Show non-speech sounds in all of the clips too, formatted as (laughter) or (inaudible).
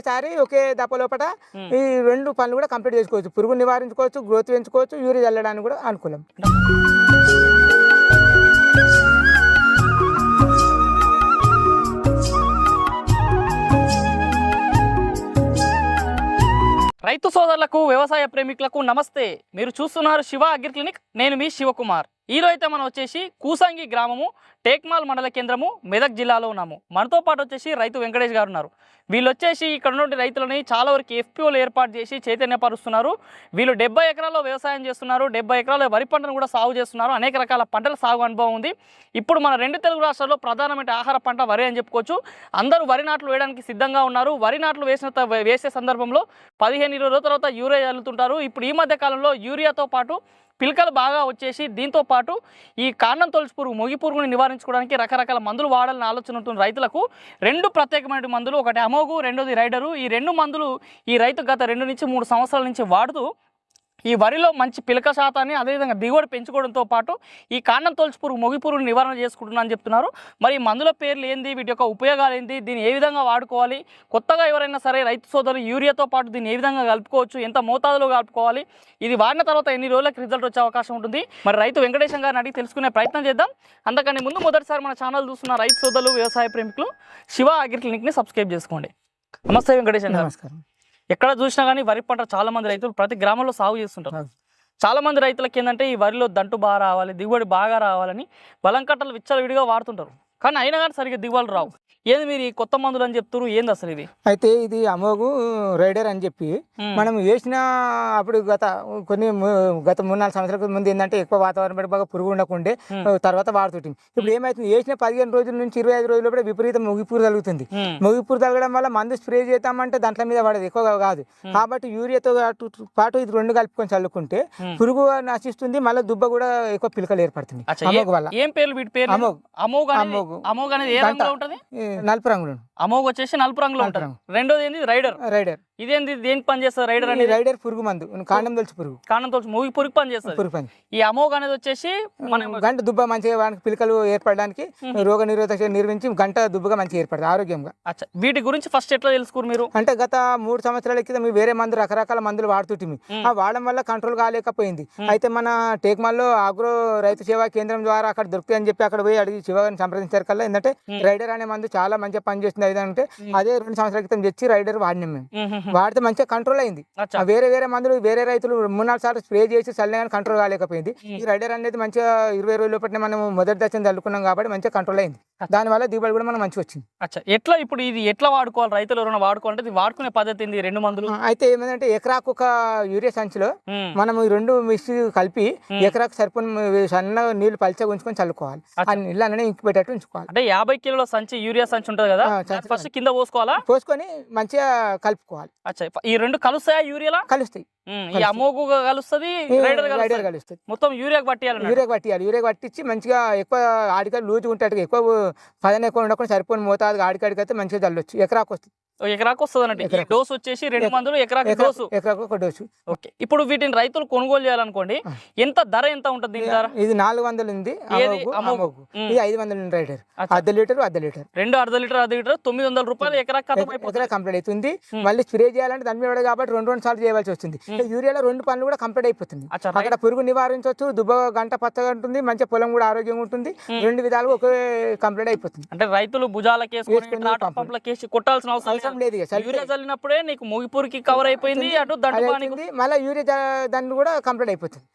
ఒకేసారి ఒకే దప్ప లోపల ఈ రెండు పనులు కూడా కంప్లీట్ చేసుకోవచ్చు. పురుగు నివారించుకోవచ్చు గ్రోత్ పెంచుకోవచ్చు యూరియా చల్లడానికి కూడా అనుకూలం. రైతు సోదరులకు వ్యవసాయ ప్రేమికులకు నమస్తే. మీరు చూస్తున్నారు శివ అగ్రి క్లినిక్. నేను మీ శివకుమార్. ఈరోజు అయితే మనం వచ్చేసి కూసంగి గ్రామము టేక్మాల్ మండల కేంద్రము మెదక్ జిల్లాలో ఉన్నాము. మనతో పాటు వచ్చేసి రైతు వెంకటేష్ గారు ఉన్నారు. వీళ్ళు వచ్చేసి ఇక్కడ నుండి రైతులని చాలా వరకు ఎఫ్పిఓలు ఏర్పాటు చేసి చైతన్యపరుస్తున్నారు. వీళ్ళు డెబ్బై ఎకరాల్లో వ్యవసాయం చేస్తున్నారు. డెబ్బై ఎకరాల వరి పంటను కూడా సాగు చేస్తున్నారు. అనేక రకాల పంటల సాగు అనుభవం ఉంది. ఇప్పుడు మన రెండు తెలుగు రాష్ట్రాల్లో ప్రధానమైన ఆహార పంట వరి అని చెప్పుకోవచ్చు. అందరూ వరి నాట్లు వేయడానికి సిద్ధంగా ఉన్నారు. వరి నాట్లు వేసిన త- వేసే సందర్భంలో పదిహేను ఇరవై రోజుల తర్వాత యూరియా చల్లుతుంటారు. ఇప్పుడు ఈ మధ్య కాలంలో యూరియాతో పాటు పిలకలు బాగా వచ్చేసి దీంతో పాటు ఈ కాండం తొలచి పురుగు మొగి పురుగుని నివారించుకోవడానికి రకరకాల మందులు వాడాలని ఆలోచన ఉంటుంది రైతులకు రెండు ప్రత్యేకమైన మందులు ఒకటి అమోగు రెండోది రైడరు. ఈ రెండు మందులు ఈ రైతు గత రెండు నుంచి మూడు సంవత్సరాల నుంచి వాడుతూ ఈ వరిలో మంచి పిలక శాతాన్ని అదేవిధంగా దిగుబడి పెంచుకోవడంతో పాటు ఈ కాండం తొలచి పురుగు మొగి పురుగుని నివారణ చేసుకుంటున్నా అని చెప్తున్నారు. మరి మందుల పేర్లు ఏంది? వీటి యొక్క ఉపయోగాలు ఏంటి దీన్ని ఏ విధంగా వాడుకోవాలి? కొత్తగా ఎవరైనా సరే రైతు సోదరులు యూరియాతో పాటు దీన్ని ఏ విధంగా కలుపుకోవచ్చు? ఎంత మోతాదులో కలుపుకోవాలి? ఇది వాడిన తర్వాత ఎన్ని రోజులకు రిజల్ట్ వచ్చే అవకాశం ఉంటుంది? మరి రైతు వెంకటేశం గారిని అడిగి తెలుసుకునే ప్రయత్నం చేద్దాం. అందుకని ముందు మొదటిసారి మన ఛానల్ చూస్తున్న రైతు సోదరులు వ్యవసాయ ప్రేమికులు శివ అగ్రి క్లినిక్ని సబ్స్క్రైబ్ చేసుకోండి. నమస్తే వెంకటేశం నమస్కారం. ఎక్కడ చూసినా కానీ వరి పంట చాలా మంది రైతులు ప్రతి గ్రామంలో సాగు చేస్తుంటారు. చాలా మంది రైతులకి ఏంటంటే ఈ వరిలో దంటు బాగా రావాలి దిగుబడి బాగా రావాలని బలం కట్టలు విచ్చలవిడిగా వాడుతుంటారు. కానీ అయినా కానీ సరిగ్గా దిగుబడులు రావు. ఏంది మీరు ఈ కొత్త మందులు అని చెప్తారు ఏంది అసలు ఇది అయితే ఇది అమోగు రైడర్ అని చెప్పి. మనం వేసిన అప్పుడు గత కొన్ని గత మూడు నాలుగు సంవత్సరాల ముందు ఏంటంటే ఎక్కువ వాతావరణం బట్టి బాగా పురుగు ఉండకుండే. తర్వాత వాడుతుంటాం ఇప్పుడు ఏమైతుంది వేసిన పదిహేను రోజుల నుంచి ఇరవై ఐదు రోజుల కూడా విపరీతం ముగిపూరు తగులుతుంది మ్మ్. ముగిపూరు తగలడం వల్ల మందు స్ప్రే చేద్దామంటే దాంట్లో మీద పడదు ఎక్కువగా కాదు కాబట్టి యూరియాతో పాటు ఇది రెండు కలుపుకొని చల్లుకుంటే. పురుగు నశిస్తుంది మళ్ళీ దుబ్బ కూడా ఎక్కువ పిలకలు ఏర్పడుతుంది అమోగ్ వల్ల ఏం పేర్లు వీటి పేర్లు అమోగ్. అమోగ్ అమోగ్. అనేది ఏ. రంగులో ఉంటది నలుపు రంగులు అమోగ్ వచ్చేసి నలుపు రంగులో ఉంటుంది. రెండోది ఏంది? రైడర్. రైడర్. ఇదేంది? దేనికి పని చేస్తుంది రైడర్ అనేది? రైడర్ పురుగు మందు. కాండం తొలిచి పురుగు. కారణంతో మూగి పురుగు పని చేస్తుంది. పురుగు పని. ఈ అమోగ్ అనేది వచ్చేసి మన గంట దుబ్బ మంచిగా వానికి పిలకలు ఏర్పడడానికి రోగ నిరోధక నిర్మించి గంట దుబ్బగా మంచిగా ఏర్పడుతుంది ఆరోగ్యంగా. అచ్చా. వీటి గురించి ఫస్ట్ ఎట్లా తెలుసుకోరు మీరు? అంటే గత మూడు సంవత్సరాల క్రితం మీ వేరే మందు రకరకాల మందులు వాడుతుంటిమి ఆ వాడడం వల్ల కంట్రోల్ కాలేకపోయింది. అయితే మన టేక్మాల్లో ఆగ్రో రైతు సేవా కేంద్రం ద్వారా అక్కడ దొరుకుతాయి అని చెప్పి అక్కడ పోయి అడిగి శివగారిని సంప్రదించారు కల్లా. ఏంటంటే రైడర్ అనే మందు చాలా మంచిగా పనిచేస్తుంది. అది అంటే అదే రెండు సంవత్సరాల క్రితం తెచ్చి రైడర్ వాడినాం మ్మ్. (laughs) వాడితే మంచిగా కంట్రోల్ అయింది. వేరే వేరే మందులు వేరే రైతులు మూడు నాలుగు సార్లు స్ప్రే చేసి చల్లినా కానీ కంట్రోల్ కాలేకపోయింది. ఈ రైడర్ అనేది మంచిగా ఇరవై రోజుల లోపల మనం మొదటి దశను చల్లుకున్నాం కాబట్టి మంచిగా కంట్రోల్ అయింది. దానివల్ల దిగుబడి కూడా మనం మంచిగా వచ్చింది. అచ్చా. ఎట్లా ఇప్పుడు ఇది ఎట్లా వాడుకోవాలి? రైతులు ఎవరైనా వాడుకోవాలంటే ఇది వాడుకునే పద్ధతి రెండు మందులు? అయితే ఏమైందంటే ఎకరాకు ఒక యూరియా సంచిలో. మనం ఈ రెండు మిక్స్ కలిపి ఎకరాకు సరిపోయిన సన్న నీళ్ళు పలిచగా ఉంచుకొని చల్లుకోవాలి. ఆ నీళ్ళు అన్నీ ఇంకి పెట్టేట్టు ఉంచుకోవాలి. అంటే యాభై కిలోల సంచి యూరియా సంచి ఉంటుంది కదా? ఫస్ట్ కింద పోసుకోవాలా? పోసుకొని మంచిగా కలుపుకోవాలి. అచ్చా ఈ రెండు కలుస్తాయా యూరియాలా? కలుస్తాయి. ఈ అమోగు కలుస్తుంది రైడర్ కలుస్తుంది. మొత్తం యూరియాకి పట్టియాలన్నట్టు యూరియా పట్టియాలి. యూరియా పట్టించి మంచిగా ఎక్కువ ఆడికాయలు లూజ్ ఉంటాడు ఎక్కువ పదన ఎక్కువ ఉండకుండా సరిపోయిన మోతాదు ఆడికాడికి అయితే మంచిగా చల్లొచ్చు ఎకరాకు వస్తుంది. ఎకరాకు వస్తుంది అన్నట్టు. డోస్ వచ్చేసి రెండు మందులు ఎకరాకు డోసు. ఎకరాకు ఒక డోసు. ఓకే. ఇప్పుడు వీటిని రైతులు కొనుగోలు చేయాలనుకోండి ఎంత ధర ఎంత ఉంటుంది దీని ధర? ఇది నాలుగు వందలు ఉంది. ఇది ఐదు వందలు రైడర్ అచ్చా. అర్ధ లీటర్ అర్ధ లీటర్. రెండు అర్ధ లీటర్ అర్ధ లీటర్ తొమ్మిది వందల రూపాయలు ఎకరాకు ఎకరా కంప్లీట్ అవుతుంది. మళ్ళీ స్ప్రే చేయాలంటే దాని మీద కాబట్టి రెండు రెండు సార్లు చేయవలసి వస్తుంది. యూరియాలో రెండు పనులు కూడా కంప్లీట్ అయిపోతుంది. అక్కడ పురుగు నివారించవచ్చు దుబ్బ గంట పచ్చగా ఉంటుంది మంచిగా పొలం కూడా ఆరోగ్యంగా ఉంటుంది. రెండు విధాలుగా ఒకే కంప్లీట్ అయిపోతుంది. అంటే రైతులు భుజాలకు వేసుకొని వేసుకొని నాటు పంపులు. పంపులకు వేసి కొట్టాల్సిన అవసరం అవసరం లేదు యూరియా చల్లినప్పుడే నీకు ముగిపూరికి కవర్ అయిపోయింది అటు దండపానికి మళ్ళీ యూరియా దాన్ని కూడా కంప్లీట్ అయిపోతుంది.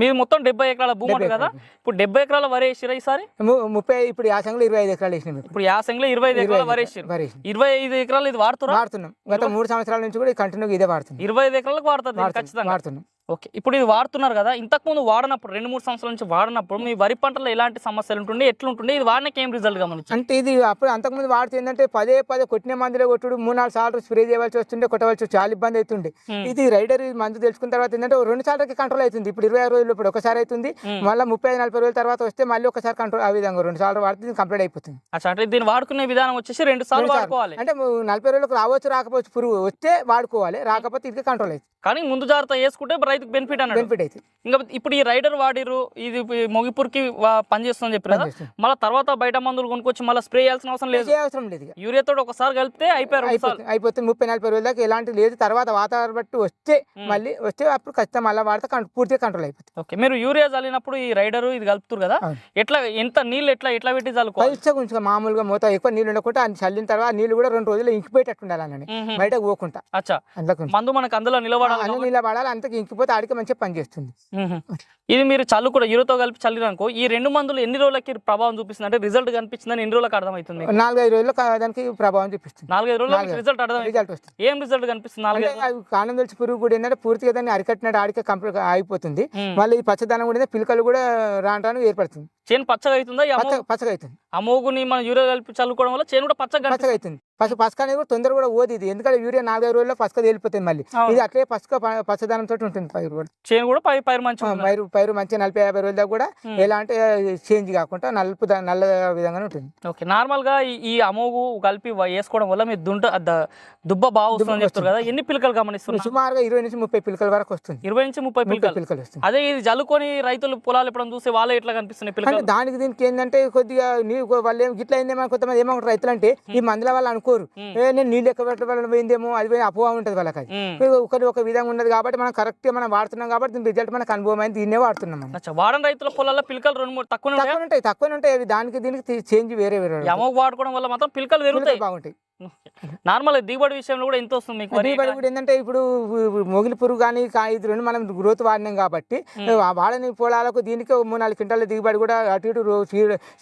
మీరు మొత్తం డెబ్బై ఎకరాల భూమి ఉంటుంది కదా. ఇప్పుడు డెబ్బై ఎకరాల వరి వేసిరా ఈసారి? ముప్పై ఇప్పుడు యాసంగులు ఇరవై ఐదు ఎకరాలు వేసినాం ఇప్పుడు. యాసంగిలో ఇరవై ఐదు ఎకరాల వరి వేసిరు. ఇరవై ఐదు ఎకరాలు ఇది వాడుతురా వాడుతున్నాం. గత మూడు సంవత్సరాల నుంచి కూడా కంటిన్యూగా ఇదే వాడుతున్నాం. ఇరవై ఐదు ఎకరాలకు వాడుతుంది వాడుతున్నాం ఖచ్చితంగా. వాడుతున్నాం. ఓకే. ఇప్పుడు ఇది వాడుతున్నారు కదా ఇంతకు ముందు వాడినప్పుడు రెండు మూడు సంవత్సరాల నుంచి వాడినప్పుడు మీ వరి పంటలో ఎలాంటి సమస్యలు ఉంటుండే ఎట్లుంటుండే ఇది వాడినాక ఏం రిజల్ట్ గమనించి అంటే ఇది అప్పుడు అంతకుముందు వాడితే ఏంటంటే పదే పదే కొట్టిన మందులే కొట్టుడు మూడు నాలుగు సార్లు స్ప్రే చేయవలసి వస్తుండే కొట్టవలసి చాలా ఇబ్బంది అవుతుండే. ఇది రైడర్ మందు తెలుసుకున్న తర్వాత ఏంటంటే రెండు సార్లకి కంట్రోల్ అవుతుంది. ఇప్పుడు ఇరవై రోజులు ఇప్పుడు ఒకసారి అవుతుంది మళ్ళీ ముప్పై ఐదు నలభై రోజుల తర్వాత వస్తే మళ్ళీ ఒకసారి కంట్రోల్ ఆ విధంగా రెండు సార్లు వాడితే కంప్లీట్ అయిపోతుంది. అంటే దీన్ని వాడుకునే విధానం వచ్చేసి రెండు సార్లు. వాడుకోవాలి. అంటే నలభై రోజులకు రావచ్చు రాకపోవచ్చు పురుగు వస్తే వాడుకోవాలి రాకపోతే ఇది కంట్రోల్ అవుతుంది. కానీ ముందు జాగ్రత్త వేసుకుంటే రైతుకు బెనిఫిట్ అన్నాడు. బెనిఫిట్ అవుతుంది ఇంకా ఇప్పుడు ఈ రైడర్ వాడిరు ఇది మొగిపూర్కి పనిచేస్తుందని చెప్పారు. మళ్ళీ తర్వాత బయట మందులు కొనుక్కొచ్చి మళ్ళీ స్ప్రే చేయాల్సిన అవసరం లేదు. అవసరం లేదు యూరియా తోటి ఒకసారి కలిపితే అయిపోయారు. అయిపోతుంది. ముప్పై నలభై రోజుల దాకా ఎలాంటి లేదు. తర్వాత వాతావరణం బట్టి వస్తే. మళ్ళీ వస్తే అప్పుడు ఖచ్చితంగా మళ్ళీ వాడితే పూర్తిగా కంట్రోల్ అయిపోతుంది. ఓకే. మీరు యూరియా చల్లినప్పుడు ఈ రైడర్ ఇది కలుపుతారు కదా. ఎట్లా ఎంత నీళ్ళు ఎట్లా ఎట్లా పెట్టి చల్లుకోవాలి? పైచగా ఉంచుకో మామూలుగా మూత ఎక్కువ నీళ్ళు ఉండకుండా అది చల్లిన తర్వాత నీళ్ళు కూడా రెండు రోజులు ఇంకిపోయేటట్టు ఉండాలని. బయటకు పోకుండా. అచ్చా. అందులో మందు మనకు అందులో నిలబడాలి అన్ని కాబట్టి. నీళ్ళ ఇంకిపోతే ఆడికి మంచిగా పనిచేస్తుంది. ఇది మీరు చల్లు కూడా యూరోతో కలిపి చల్లిరనుకో ఈ రెండు మందులు ఎన్ని రోజులకి ప్రభావం చూపిస్తుంది అంటే రిజల్ట్ కనిపించిందని ఎన్ని రోజులకు అర్థమవుతుంది? నాలుగైదు రోజుల్లో కా- దానికి ప్రభావం చూపిస్తుంది నాలుగైదు రోజులు. రిజల్ట్ అర్థమవుతుంది రిజల్ట్ వస్తుంది ఏం రిజల్ట్ కనిపిస్తుంది నాలుగైదు కాలం తెలిసి పురుగు కూడా ఏంటంటే పూర్తిగా దాన్ని అరికట్టినట్టు ఆడికే కంప్లీట్ అయిపోతుంది. మళ్ళీ ఈ పచ్చదనం కూడా పిలకలు కూడా రాను రాను ఏర్పడుతుంది చేను పచ్చగా అవుతుందా పచ్చగా అవుతుంది అమోగుని మనం యూరియా కలిపి చల్లుకోవడం వల్ల చేను కూడా పచ్చగా. పచ్చగా అవుతుంది పచ్చ పసుక అనేది కూడా తొందరగా కూడా ఓది ఇది. ఎందుకంటే యూరియా నాలుగైదు రోజుల్లో పసుక తేలిపోతుంది మళ్ళీ. ఇది అట్లే పసుక తోటి ఉంటుంది పైరు కూడా. చేను కూడా పై పైరు ఉంటుంది. పైరు పైరు మంచిగా నలభై యాభై రోజుల దాకా కూడా. ఎలాంటి చేంజ్ కాకుండా నలుపు నల్ల విధంగానే ఉంటుంది. ఓకే. నార్మల్గా ఈ- అమోగు కలిపి వేసుకోవడం వల్ల మీరు దుంట దుబ్బ బాగా వస్తుందని చెప్తారు కదా. ఎన్ని పిలకలు గమనిస్తున్నారు? సుమారుగా ఇరవై నుంచి ముప్పై పిలకల వరకు వస్తుంది. ఇరవై నుంచి ముప్పై పిలకలు. పిలకలు వస్తుంది. అదే ఇది జల్లుకొని రైతులు పొలాలు ఎప్పుడైనా చూస్తే వాళ్ళే ఎట్లా కనిపిస్తున్నాయి దానికి దీనికి ఏంటంటే కొద్దిగా నీ వాళ్ళు ఏం గిట్ల అయిందేమో కొంతమంది ఏమంటారు రైతులు అంటే ఈ మందుల వాళ్ళు అనుకోరు. నేను నీళ్ళు ఎక్కువ పెట్టడం పోయిందేమో అది పోయి అపోహ ఉంటుంది వాళ్ళకి అది ఒకటి ఒక విధంగా ఉన్నది కాబట్టి మనం కరెక్ట్గా మనం వాడుతున్నాం కాబట్టి దీని రిజల్ట్ మనకు అనుభవం అయింది దీన్నే వాడుతున్నాం వాడని రైతుల పొలాల్లో పిలకలు రెండు మూడు తక్కువ ఉంటాయి? తక్కువ ఉంటాయి దానికి దీనికి చేంజ్ వేరే వేరే వాడుకోవడం వల్ల మాత్రం పిలకలు బాగుంటాయి. నార్మల్ దిగుబడి విషయంలో కూడా ఎంత వస్తుంది మీకు దిగుబడి కూడా ఏంటంటే ఇప్పుడు మొగిలి పురుగు కానీ ఇది రెండు మనం గ్రోత్ వాడినాం కాబట్టి వాడని పొలాలకు దీనికి మూడు నాలుగు క్వింటాల దిగుబడి కూడా అటు ఇటు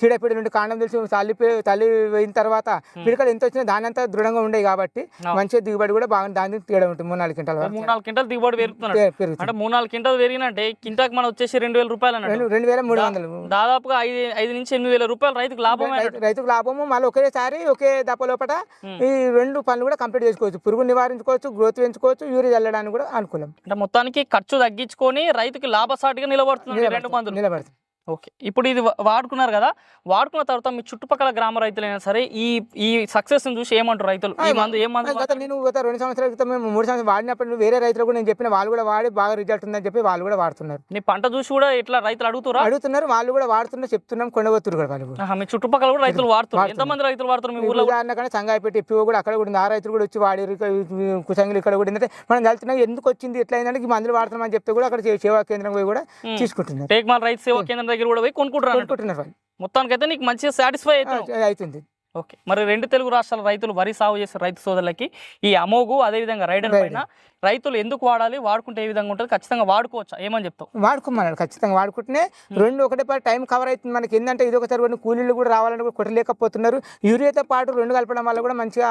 చీడపీడ నుండి కాండం తెలిసి తల్లి తల్లి అయిన తర్వాత పిడకలు ఎంత వచ్చినా దాని అంతా దృఢంగా ఉండేవి కాబట్టి. మంచిగా దిగుబడి కూడా బాగా దాని తేడా ఉంటుంది మూడు నాలుగు క్వింటాల మూడు నాలుగు క్వింటల్ దిగుబడి పెరుగుతుంది. అంటే మూడు నాలుగు క్వింటల్ పెరిగినంటే కింటాకి మనం వచ్చేసి రెండు వేల రూపాయలు రెండు వేల మూడు వందలు. దాదాపుగా ఐదు ఐదు నుంచి ఎనిమిది వేల రూపాయలు రైతుకు. రైతు- రైతుకు లాభము మళ్ళీ ఒకేసారి ఒకే దప్ప లోపల ఉమ్. ఈ రెండు పనులు కూడా కంప్లీట్ చేసుకోవచ్చు. పురుగు నివారించుకోవచ్చు గ్రోత్ పెంచుకోవచ్చు యూరియా చల్లడానికి కూడా అనుకూలం అంటే మొత్తానికి ఖర్చు తగ్గించుకొని రైతుకి లాభసాటిగా నిలబడుతుంది నిలబడుతుంది ఓకే. ఇప్పుడు ఇది వాడుకున్నారు కదా వాడుకున్న తర్వాత మీ చుట్టుపక్కల గ్రామ రైతులైనా సరే ఈ ఈ సక్సెస్ చూసి ఏమంటారు రైతులు? గత నేను గత రెండు సంవత్సరాల క్రితం మేము మూడు సంవత్సరాలు వాడినప్పుడు వేరే రైతులు కూడా నేను చెప్పిన వాళ్ళు కూడా వాడి బాగా రిజల్ట్ ఉందని చెప్పి వాళ్ళు కూడా వాడుతున్నారు. నీ పంట చూసి కూడా ఇట్లా రైతులు అడుగుతారా? అడుగుతున్నారు వాళ్ళు కూడా వాడుతున్నారు చెప్తున్నాం కొండవత్తురు కూడా వాళ్ళు మీ చుట్టుపక్కల కూడా రైతులు వాడుతున్నారు. ఎంతమంది రైతులు వాడుతారు మీ ఊర్లో? ఉదాహరణ కానీ సంగాయపేట ఎప్పుడు కూడా అక్కడ కూడా ఉంది. ఆ రైతులు కూడా వచ్చి వాడి కుసంగులు ఇక్కడ కూడా ఏంటంటే మనం వెళ్తున్నాం ఎందుకు వచ్చింది ఎట్లా అయిందంటే మందులు వాడుతున్నాం అని చెప్తే కూడా అక్కడ సేవా కేంద్రం కూడా. తీసుకుంటున్నారు. టేక్మాల్ రైతు సేవా కేంద్రం దగ్గర కూడా పోయి. కొనుక్కుంటున్నారు వాళ్ళు. మొత్తానికి అయితే నీకు మంచిగా సాటిస్ఫై అవుతుంది. ఓకే. మరి రెండు తెలుగు రాష్ట్రాల రైతులు వరి సాగు చేసే రైతు సోదరులకి ఈ అమోగు అదేవిధంగా రైడర్ రైడర్. పైన రైతులు ఎందుకు వాడాలి వాడుకుంటే ఏ విధంగా ఉంటుంది ఖచ్చితంగా వాడుకోవచ్చా? ఏమని చెప్తావు? వాడుకోమన్నాడు ఖచ్చితంగా వాడుకుంటేనే రెండు ఒకటే పాటు టైం కవర్ అవుతుంది. మనకి ఏంటంటే ఇది ఒకసారి కొన్ని కూలీలు కూడా రావాలని కూడా కొట్టలేకపోతున్నారు. యూరియాతో పాటు రెండు కలపడం వల్ల కూడా మంచిగా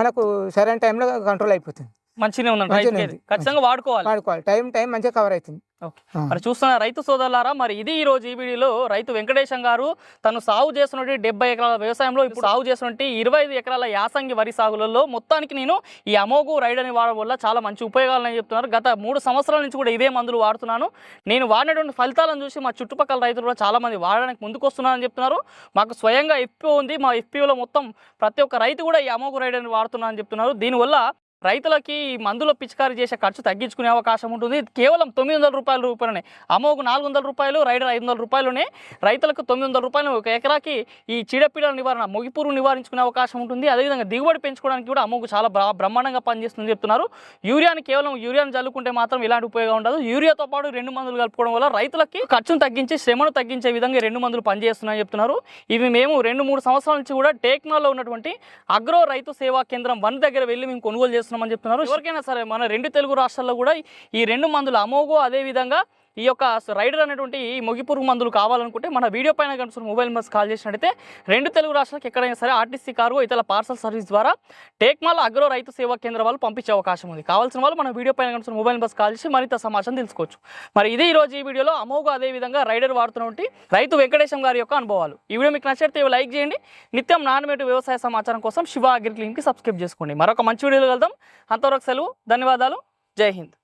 మనకు సరైన టైంలో కంట్రోల్ అయిపోతుంది. మంచిగానే ఉందండి మంచిగానే రైతుకి ఉంది. ఖచ్చితంగా వాడుకోవాలి. వాడుకోవాలి. టైం టైం మంచిగా కవర్ అవుతుంది. ఓకే. ఆ. మరి చూస్తున్న రైతు సోదరులారా మరి ఇది ఈ రోజు ఈ వీడియోలో రైతు వెంకటేశం గారు తను సాగు చేస్తున్నటువంటి డెబ్బై ఎకరాల వ్యవసాయంలో ఇప్పుడు సాగు చేస్తున్నటువంటి ఇరవై ఐదు ఎకరాల యాసంగి వరి సాగులలో మొత్తానికి నేను ఈ అమోగు రైడ్ అని వాడడం వల్ల చాలా మంచి ఉపయోగాలని చెప్తున్నారు. గత మూడు సంవత్సరాల నుంచి కూడా ఇవే మందులు వాడుతున్నాను. నేను వాడినటువంటి ఫలితాలను చూసి మా చుట్టుపక్కల రైతులు కూడా చాలా మంది వాడడానికి ముందుకు వస్తున్నారని చెప్తున్నారు. మాకు స్వయంగా ఎఫ్పిఓ ఉంది. మా ఎఫ్పిఓలో మొత్తం ప్రతి ఒక్క రైతు కూడా ఈ అమోగు రైడ్ అని వాడుతున్నారని చెప్తున్నారు. దీనివల్ల రైతులకి ఈ మందుల పిచికారీ చేసే ఖర్చు తగ్గించుకునే అవకాశం ఉంటుంది. కేవలం తొమ్మిది వందల రూపాయల రూపాయలనే అమోకు నాలుగు వందల రూపాయలు రైడర్ ఐదు వందల రూపాయలునే. రైతులకు తొమ్మిది వందల రూపాయలు ఒక ఎకరాకి ఈ చీడపీడల నివారణ మొగిపూరు నివారించుకునే అవకాశం ఉంటుంది. అదేవిధంగా దిగుబడి పెంచుకోవడానికి కూడా అమోకు చాలా బ్రహ్మాండంగా పనిచేస్తుంది చెప్తున్నారు. యూరియాని కేవలం యూరియాను చల్లుకుంటే మాత్రం ఇలాంటి ఉపయోగం ఉండదు. యూరియాతో పాటు రెండు మందులు కలుపుకోవడం వల్ల రైతులకి ఖర్చును తగ్గించి శ్రమను తగ్గించే విధంగా రెండు మందులు పనిచేస్తున్నాయని చెప్తున్నారు. ఇవి మేము రెండు మూడు సంవత్సరాల నుంచి కూడా టేక్మాల్లో ఉన్నటువంటి అగ్రో రైతు సేవా కేంద్రం వన్ దగ్గర వెళ్ళి మేము కొనుగోలు చేస్తున్నామని చెప్తున్నారు. ఎవరికైనా సరే మన రెండు తెలుగు రాష్ట్రాల్లో కూడా ఈ రెండు మందులు అమోగో అదే విధంగా ఈ యొక్క రైడర్ అనేటువంటి ఈ మొగిపురుగు మందులు కావాలనుకుంటే మన వీడియో పైన కనుక మొబైల్ నెంబర్స్ కాల్ చేసినట్టయితే రెండు తెలుగు రాష్ట్రాలకు ఎక్కడైనా సరే ఆర్టీసీ కార్గో ఇతర పార్సల్ సర్వీస్ ద్వారా టేక్మాల్ అగ్రో రైతు సేవా కేంద్రం వాళ్ళు పంపించే అవకాశం ఉంది. కావాల్సిన వాళ్ళు మన వీడియో పైన కనుక మొబైల్ నెంబర్స్ కాల్ చేసి మరింత సమాచారం తెలుసుకోవచ్చు. మరి ఇదే ఈరోజు ఈ వీడియోలో అమోఘ అదే విధంగా రైడర్ వాడుతున్నటువంటి రైతు వెంకటేశం గారి యొక్క అనుభవాలు. ఈ వీడియో మీకు నచ్చితే లైక్ చేయండి. నిత్యం నాణ్యమైన వ్యవసాయ సమాచారం కోసం శివ అగ్రి క్లినిక్కి సబ్స్క్రైబ్ చేసుకోండి. మరొక మంచి వీడియోలో వెళ్దాం అంతవరకు సెలవు ధన్యవాదాలు. జై హింద్.